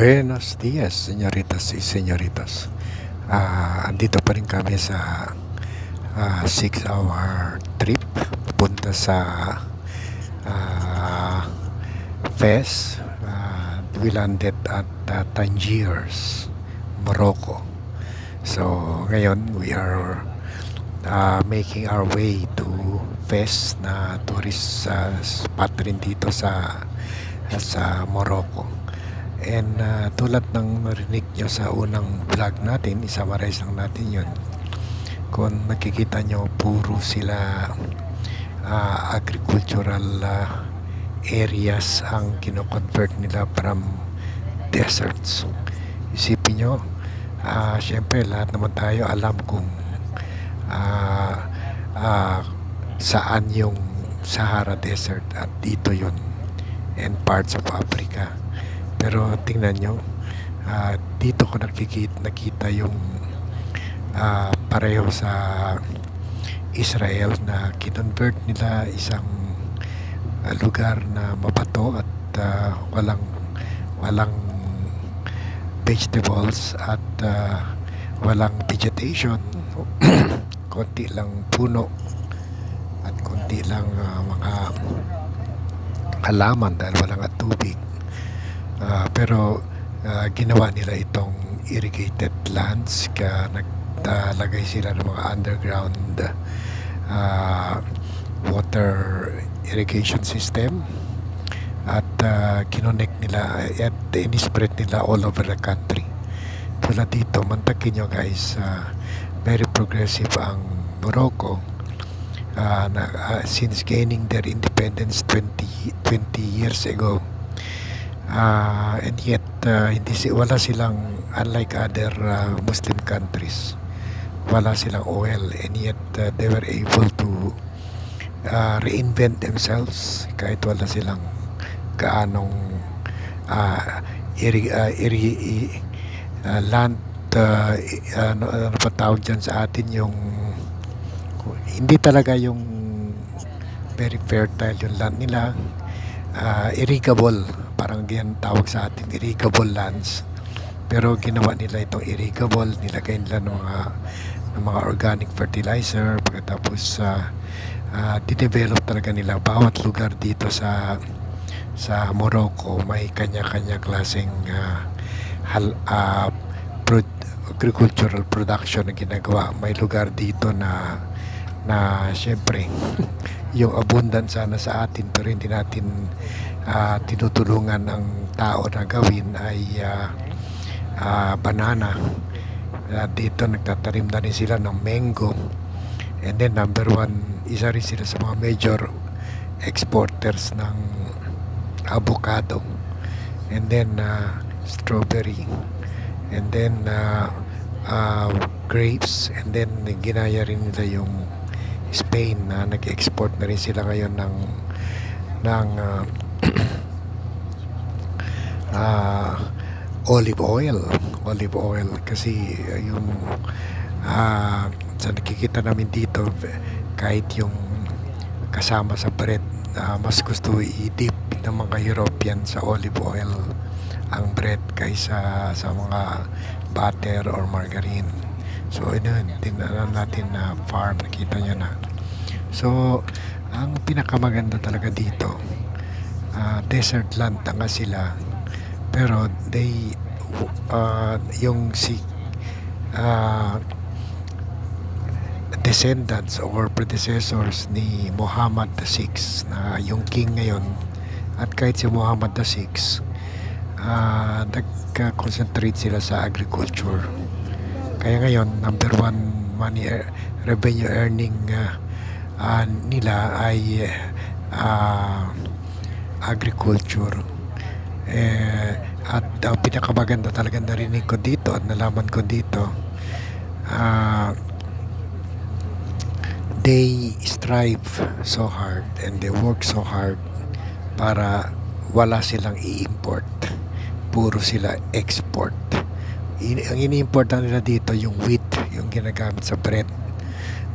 Buenos días, señoritas y señoritas. Ah, andito pa rin kami sa 6-hour trip papunta sa ah, Fez. Ah, we landed at uh, Tangiers, Morocco. So, ngayon we are ah, making our way to Fez na tourist ah, spot rin dito sa sa Morocco. And ah, tulad ng narinig nyo sa unang vlog natin, isamarise lang natin yun. Kung nakikita nyo, puro sila ah, agricultural ah, areas ang kinoconvert nila from deserts. Isipin nyo, ah, syempre lahat naman tayo alam kung ah, ah, saan yung Sahara Desert at dito yun and parts of Africa. Pero tingnan nyo, ah, dito ko nakikita, nakita yung ah, pareho sa Israel na kinonvert nila isang ah, lugar na mabato at ah, walang walang vegetables at ah, walang vegetation. Konti lang puno at konti lang ah, mga halaman dahil walang at tubig Ah, pero ah, ginawa nila itong irrigated lands kaya nagtalagay sila ng mga underground ah, water irrigation system. At uh, kinonect nila at in-spread nila all over the country. Tulad dito mantakin nyo guys ah, very progressive ang Morocco. Ah, na, ah, since gaining their independence 20, 20 years ago Ah, and yet ah, hindi si wala silang unlike other ah, Muslim countries wala silang oil and yet ah, they were able to ah, reinvent themselves kahit wala silang gaanong ah, iri, ah, iri, ah, land i- ano, ano pa tawag dyan sa atin yung hindi talaga yung very fertile yung land nila. Ah, irrigable parang diyan tawag sa atin irrigable lands. Pero ginawa nila itong irrigable nilagay nila ng mga ng mga organic fertilizer pagkatapos sa uh, dinevelop talaga nila bawat lugar dito sa sa Morocco. May kanya-kanya klaseng ah, hal, ah, prod- agricultural production na ginagawa. May lugar dito na na syempre yung abundance sana sa atin pero hindi natin ah, tinutulungan ng tao na gawin ay ah, ah, banana. Ah, dito nagtatanim na rin sila ng mango. And then number one isa rin sila sa mga major exporters ng avocado. And then ah, strawberry. And then ah, ah, grapes. And then ginaya rin nila yung Spain na nag-export na rin sila ngayon ng ng ah, ah, olive oil. Olive oil kasi yung ah, sa nakikita namin dito kahit yung kasama sa bread ah, mas gusto i-dip ng mga European sa olive oil ang bread kaysa sa mga butter or margarine. So yun? Tinanan natin na farm. Nakita nyo na. So ang pinakamaganda talaga dito ah, desert land na nga sila. Pero they uh, yung si uh, descendants or predecessors ni Muhammad VI na yung king ngayon. At kahit si Muhammad VI uh, nagka-concentrate sila sa agriculture. Kaya ngayon number one money ear- revenue earning uh, uh, nila ay uh, agriculture. Eh, at ang pinakamaganda talaga narinig ko dito at nalaman ko dito ah, they strive so hard and they work so hard para wala silang i-import. Puro sila export. In, ang ini-import nila dito yung wheat yung ginagamit sa bread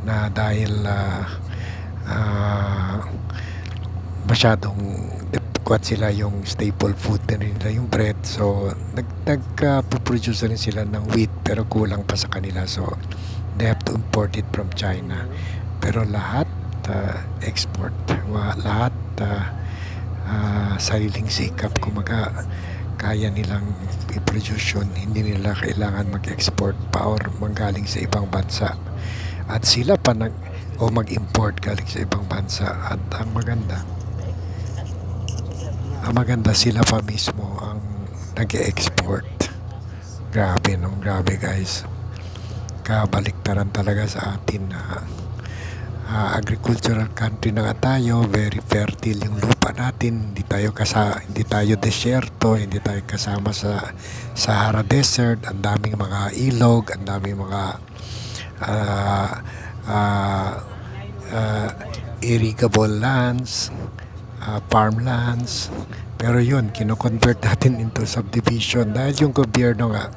na dahil ah, ah, masyadong kuhat sila yung staple food na nila yung bread. So, nag, nagka-produce rin sila ng wheat pero kulang pa sa kanila. So, they have to import it from China. Pero lahat uh, export. Lahat uh, uh, sariling sikap. Kumaga, kaya nilang i-produce yun. Hindi nila kailangan mag-export pa or manggaling sa ibang bansa. At sila pa nag o mag-import galing sa ibang bansa. At ang maganda, ang maganda sila pa mismo ang nag-export. Grabe no, grabe guys. Kabaliktaran talaga sa atin na ah, agricultural country na nga tayo, very fertile yung lupa natin, hindi tayo kasa hindi tayo desierto, hindi tayo kasama sa Sahara Desert, ang daming mga ilog, ang daming mga ah, ah, ah, irrigable lands, ah, farmlands. Pero yun, kino-convert natin into subdivision dahil yung gobyerno nga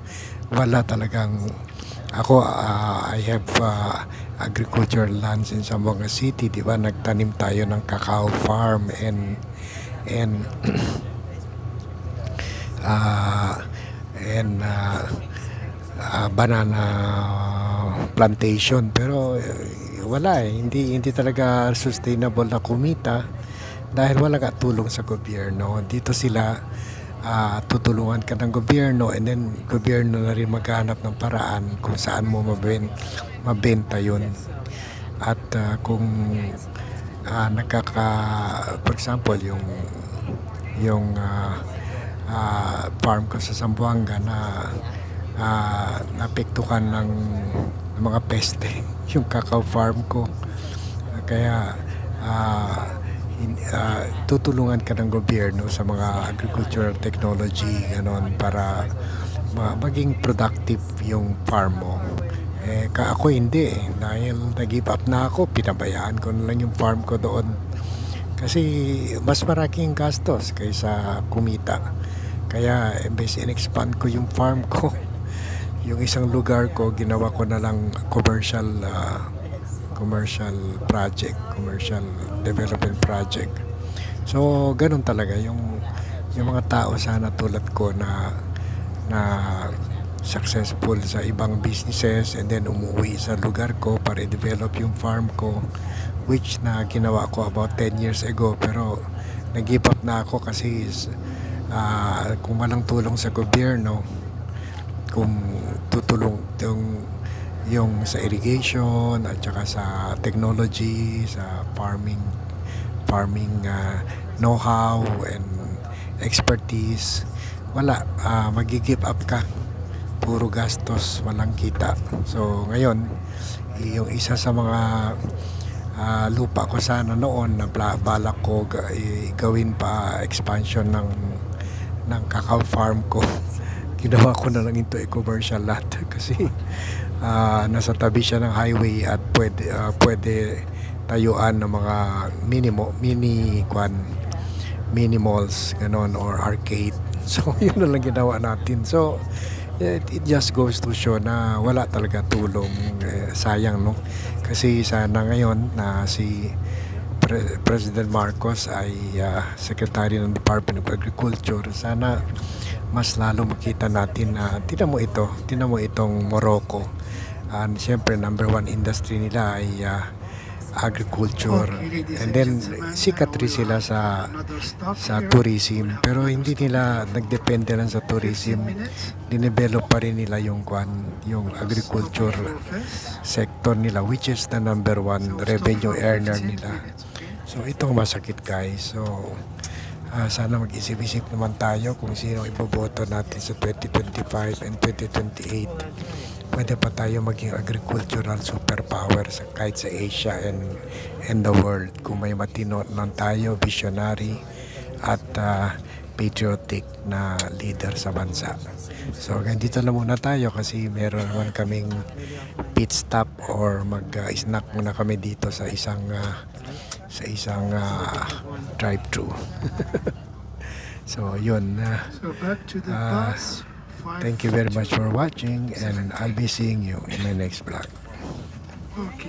wala talagang ako ah, I have ah, agricultural lands in Zamboanga City, di ba? Nagtanim tayo ng cacao farm and and ah and ah, ah, banana plantation pero eh, wala eh hindi hindi talaga sustainable na kumita dahil wala ka tulong sa gobyerno dito sila ah, tutulungan ka ng gobyerno and then gobyerno na rin maghanap ng paraan kung saan mo maben, mabenta yun. At ah, kung ah, nagkaka for example yung yung ah, ah, farm ko sa Zamboanga na ah, napektukan ng, ng mga peste yung cacao farm ko. Kaya ah, ah, tutulungan ka ng gobyerno sa mga agricultural technology ganon para ma- maging productive yung farm mo. Eh ka ako hindi eh. Dahil nag-give up na ako pinabayaan ko na lang yung farm ko doon. Kasi mas maraming gastos kaysa kumita. Kaya imbes in-expand ko yung farm ko yung isang lugar ko ginawa ko na lang commercial ah, commercial project commercial development project. So ganun talaga yung yung mga tao sana tulad ko na na successful sa ibang businesses and then umuwi sa lugar ko para i-develop yung farm ko which na ginawa ko about 10 years ago. Pero nag-give up na ako kasi ah, kung walang tulong sa gobyerno kung tutulong yung yung sa irrigation at saka sa technology sa farming farming ah, know-how and expertise wala. Uh, magi-give up ka. Puro gastos walang kita. So ngayon yung isa sa mga ah, lupa ko sana noon na balak ko gawin pa expansion ng ng cacao farm ko ginawa ko na lang into a commercial lot. Kasi ah, nasa tabi siya ng highway at pwede ah, pwede tayuan ng mga minimo mini kwan mini malls ganon or arcade. So yun na lang ginawa natin. So it, it just goes to show na wala talaga tulong eh, sayang no? Kasi sana ngayon na si Pre- President Marcos ay ah, Secretary ng Department of Agriculture. Sana mas lalo makita natin na tinan mo ito tinan mo itong Morocco. And siyempre number one industry nila ay ah, agriculture. And then sikat rin sila sa sa tourism. Pero hindi nila nagdepende lang sa tourism. Dinevelop pa rin nila yung kwan yung agriculture sector nila which is the number one revenue earner nila. So itong masakit guys. So ah, sana mag-isip-isip naman tayo kung sino iboboto natin sa 2025 and 2028 pwede pa tayo maging agricultural superpower sa, kahit sa Asia and, and the world kung may matino lang tayo, visionary at ah, patriotic na leader sa bansa. So hanggang dito lang muna tayo kasi meron naman kaming pit stop or mag-snack muna kami dito sa isang ah, sa isang ah, drive-thru. so yun. ah, So back to the bus. thank you very much for watching and I'll be seeing you in my next vlog. Okay.